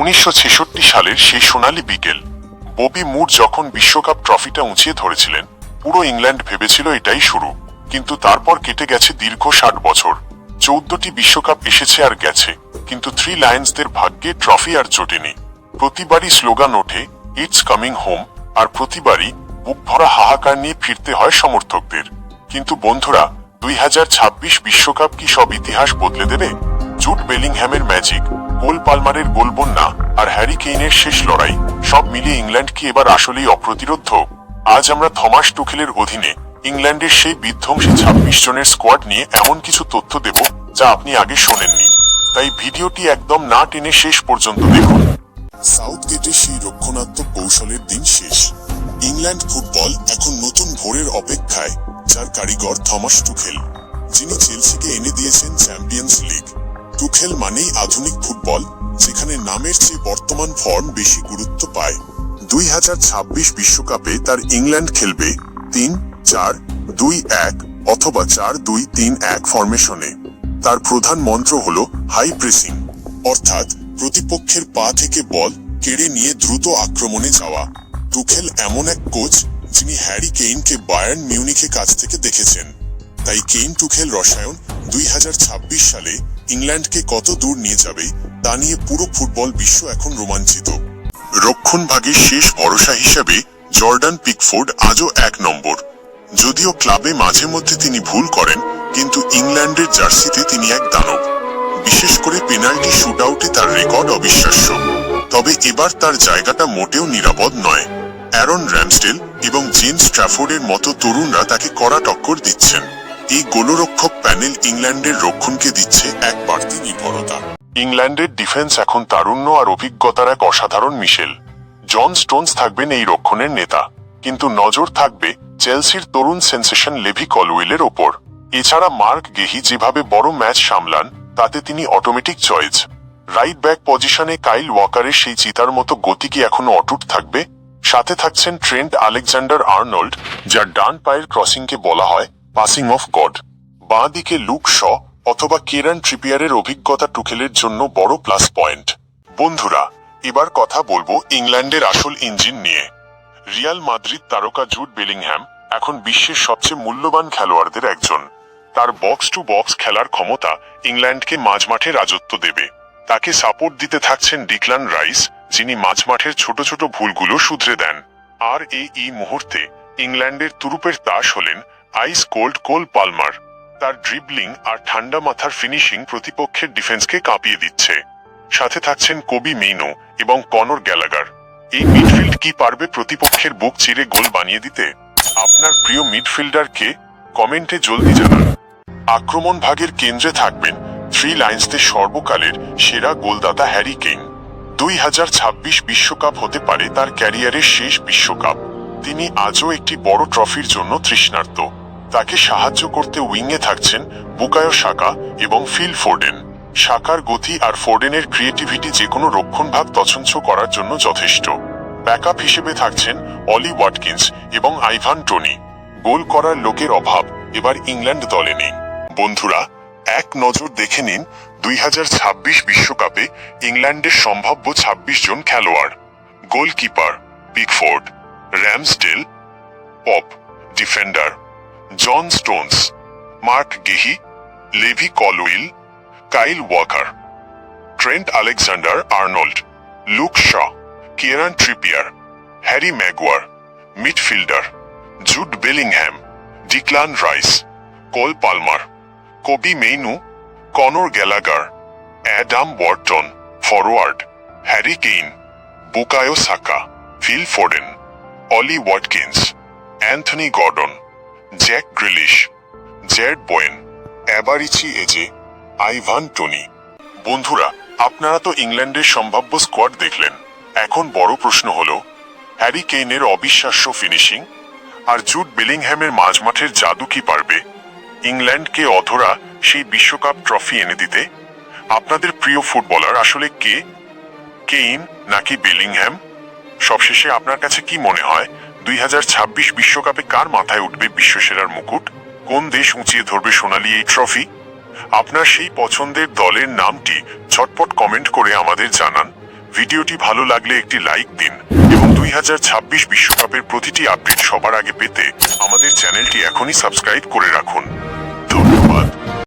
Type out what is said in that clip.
উনিশশো ছেষট্টি সালের সেই সোনালি বিকেল, ববি মুর যখন বিশ্বকাপ ট্রফিটা উঁচিয়ে ধরেছিলেন, পুরো ইংল্যান্ড ভেবেছিল এটাই শুরু। কিন্তু তারপর কেটে গেছে দীর্ঘ ষাট বছর। চৌদ্দটি বিশ্বকাপ এসেছে আর গেছে, কিন্তু থ্রি লায়ন্সদের ভাগ্যে ট্রফি আর জোটেনি। প্রতিবারই স্লোগান ওঠে ইটস কামিং হোম আর প্রতিবারই বুক ভরা হাহাকার নিয়ে ফিরতে হয় সমর্থকদের। কিন্তু বন্ধুরা, দুই বিশ্বকাপ কি সব ইতিহাস বদলে দেবে? জুট বেলিংহ্যামের ম্যাজিক কোল পালমারের গোলবন্যা আর হ্যারি কেইনের শেষ লড়াই। সব মিলিয়ে ইংল্যান্ড কি এবার আসলেই অপ্রতিরোধ্য? আজ আমরা থমাস টুখেলের অধীনে ইংল্যান্ডের সেই বিধ্বংসী ছাব্বিশ জনের স্কোয়াড নিয়ে এমন কিছু তথ্য দেব যা আপনি আগে শোনেননি। তাই ভিডিওটি একদম না টেনে শেষ পর্যন্ত দেখুন। সাউথ গেটে সেই রক্ষণাত্মক কৌশলের দিন শেষ। ইংল্যান্ড ফুটবল এখন নতুন ভোরের অপেক্ষায়, যার কারিগর থমাস টুখেল, যিনি চেলসিকে এনে দিয়েছেন চ্যাম্পিয়ন্স লিগ। টুখেল মানেই আধুনিক ফুটবল, যেখানে নামের চেয়ে বর্তমান ফর্ম বেশি গুরুত্ব পায়। দুই হাজার ছাব্বিশ বিশ্বকাপে তার ইংল্যান্ড খেলবে তিন, চার, দুই, এক অথবা চার, দুই, তিন, এক ফরমেশনে তার প্রধান মন্ত্র হল হাই প্রেসিং অর্থাৎ প্রতিপক্ষের পা থেকে বল কেড়ে নিয়ে দ্রুত আক্রমণে যাওয়া। টুখেল এমন এক কোচ যিনি হ্যারি কেইনকে বায়ার্ন মিউনিখে কাছ থেকে দেখেছেন। তাই কেইন টুখেল রসায়ন দুই হাজার ছাব্বিশ সালে ইংল্যান্ডকে কত দূর নিয়ে যাবে, তা নিয়ে পুরো ফুটবল বিশ্ব এখন রোমাঞ্চিত। রক্ষণ ভাগের শেষ ভরসা হিসেবে জর্ডান পিকফোর্ড আজও এক নম্বর। যদিও ক্লাবে মাঝে মধ্যে তিনি ভুল করেন, কিন্তু ইংল্যান্ডের জার্সিতে তিনি এক দানব। বিশেষ করে পেনাল্টি শুটআউটে তার রেকর্ড অবিশ্বাস্য। তবে এবার তার জায়গাটা মোটেও নিরাপদ নয়। অ্যারন র্যামস্টেল এবং জেমস ট্র্যাফোর্ডের মতো তরুণরা তাকে কড়া টক্কর দিচ্ছেন। এই গোলরক্ষক প্যানেল ইংল্যান্ডের রক্ষণকে দিচ্ছে এক বাড়তি নির্ভরতা। ইংল্যান্ডের ডিফেন্স এখন তারুণ্য আর অভিজ্ঞতার এক অসাধারণ মিশেল। জন স্টোনস থাকবেন এই রক্ষণের নেতা, কিন্তু নজর থাকবে চেলসির তরুণ সেন্সেশন লেভি কলউইলের ওপর। এছাড়া মার্ক গেহি যেভাবে বড় ম্যাচ সামলান, তাতে তিনি অটোমেটিক চয়েস। রাইট ব্যাক পজিশনে কাইল ওয়াকারের সেই চিতার মতো গতি কি এখনও অটুট থাকবে? সাথে থাকছেন ট্রেন্ট আলেকজান্ডার আর্নল্ড, যার ডান পায়ের ক্রসিংকে বলা হয় পাসিং অফ গড বাঁ দিকে লুক শ অথবা কেরান ট্রিপিয়ারের অভিজ্ঞতা টুকেলের জন্য বড় প্লাস পয়েন্ট বন্ধুরা, এবার কথা বলব ইংল্যান্ডের আসল ইঞ্জিন নিয়ে। রিয়াল মাদ্রিদ তারকা জুট বেলিংহ্যাম এখন বিশ্বের সবচেয়ে মূল্যবান খেলোয়াড়দের একজন। তার বক্স টু বক্স খেলার ক্ষমতা ইংল্যান্ডকে মাঝমাঠে রাজত্ব দেবে। তাকে সাপোর্ট দিতে থাকছেন ডিকলান রাইস যিনি মাঝমাঠের ছোট ছোট ভুলগুলো শুধরে দেন। আর এই মুহূর্তে ইংল্যান্ডের তুরুপের তাস হলেন আইস কোল্ড কোল পালমার। তার ড্রিবলিং আর ঠান্ডা মাথার ফিনিশিং প্রতিপক্ষের ডিফেন্সকে কাঁপিয়ে দিচ্ছে। সাথে থাকছেন কবি মেইনো এবং কনর গ্যালাগার। এই মিডফিল্ড কি পারবে প্রতিপক্ষের বুক চিরে গোল বানিয়ে দিতে? আপনার প্রিয় মিডফিল্ডার কে কমেন্টে জলদি জানান। আক্রমণ ভাগের কেন্দ্রে থাকবেন থ্রি লাইন্সদের সর্বকালের সেরা গোলদাতা হ্যারি কেইন। দুই হাজার ছাব্বিশ বিশ্বকাপ হতে পারে তার ক্যারিয়ারের শেষ বিশ্বকাপ। তিনি আজও একটি বড় ট্রফির জন্য তৃষ্ণার্ত। তাকে সাহায্য করতে উইংয়ে থাকছেন বুকায়ো শাকা এবং ফিল ফোর্ডেন। শাকার গতি আর ফোর্ডেনের ক্রিয়েটিভিটি যে কোনো রক্ষণভাগ তছঞ্ছ করার জন্য যথেষ্ট। ব্যাকআপ হিসেবে থাকছেন অলি ওয়াটকিন্স এবং আইভান টোনি। গোল করার লোকের অভাব এবার ইংল্যান্ড দলে নেই। বন্ধুরা, এক নজর দেখে নিন দুই বিশ্বকাপে ইংল্যান্ডের সম্ভাব্য ২৬ জন খেলোয়াড়। Goalkeeper, Pickford, Ramsdale, Pope, defender. John Stones Marc Guehi Levi Colwill Kyle Walker Trent Alexander Arnold Luke Shaw Kieran Trippier Harry Maguire midfielder Jude Bellingham Declan Rice Cole Palmer Kobbie Mainoo Conor Gallagher Adam Wharton forward Harry Kane Bukayo Saka Phil Foden Ollie Watkins Anthony Gordon Jack Grealish Jarrod Bowen, Eberechi Eze, Ivan Toney. বন্ধুরা, আপনারা তো ইংল্যান্ডের সম্ভাব্য squad দেখলেন। এখন বড় প্রশ্ন হল, হ্যারি কেইনের অবিশ্বাস্য ফিনিশিং আর জুট বেলিংহ্যামের মাঝমাঠের জাদু কি পারবে? ইংল্যান্ডকে অধরা সেই বিশ্বকাপ ট্রফি এনে দিতে আপনাদের প্রিয় ফুটবলার আসলে কে? কেইন নাকি বেলিংহ্যাম সবশেষে আপনার কাছে কি মনে হয়? দুই বিশ্বকাপে কার মাথায় উঠবে বিশ্বসেরার মুকুট? কোন দেশ উঁচিয়ে ধরবে সোনালি এই ট্রফি? আপনার সেই পছন্দের দলের নামটি ছটপট কমেন্ট করে আমাদের জানান। ভিডিওটি ভালো লাগলে একটি লাইক দিন এবং দুই বিশ্বকাপের প্রতিটি আপডেট সবার আগে পেতে আমাদের চ্যানেলটি এখনই সাবস্ক্রাইব করে রাখুন।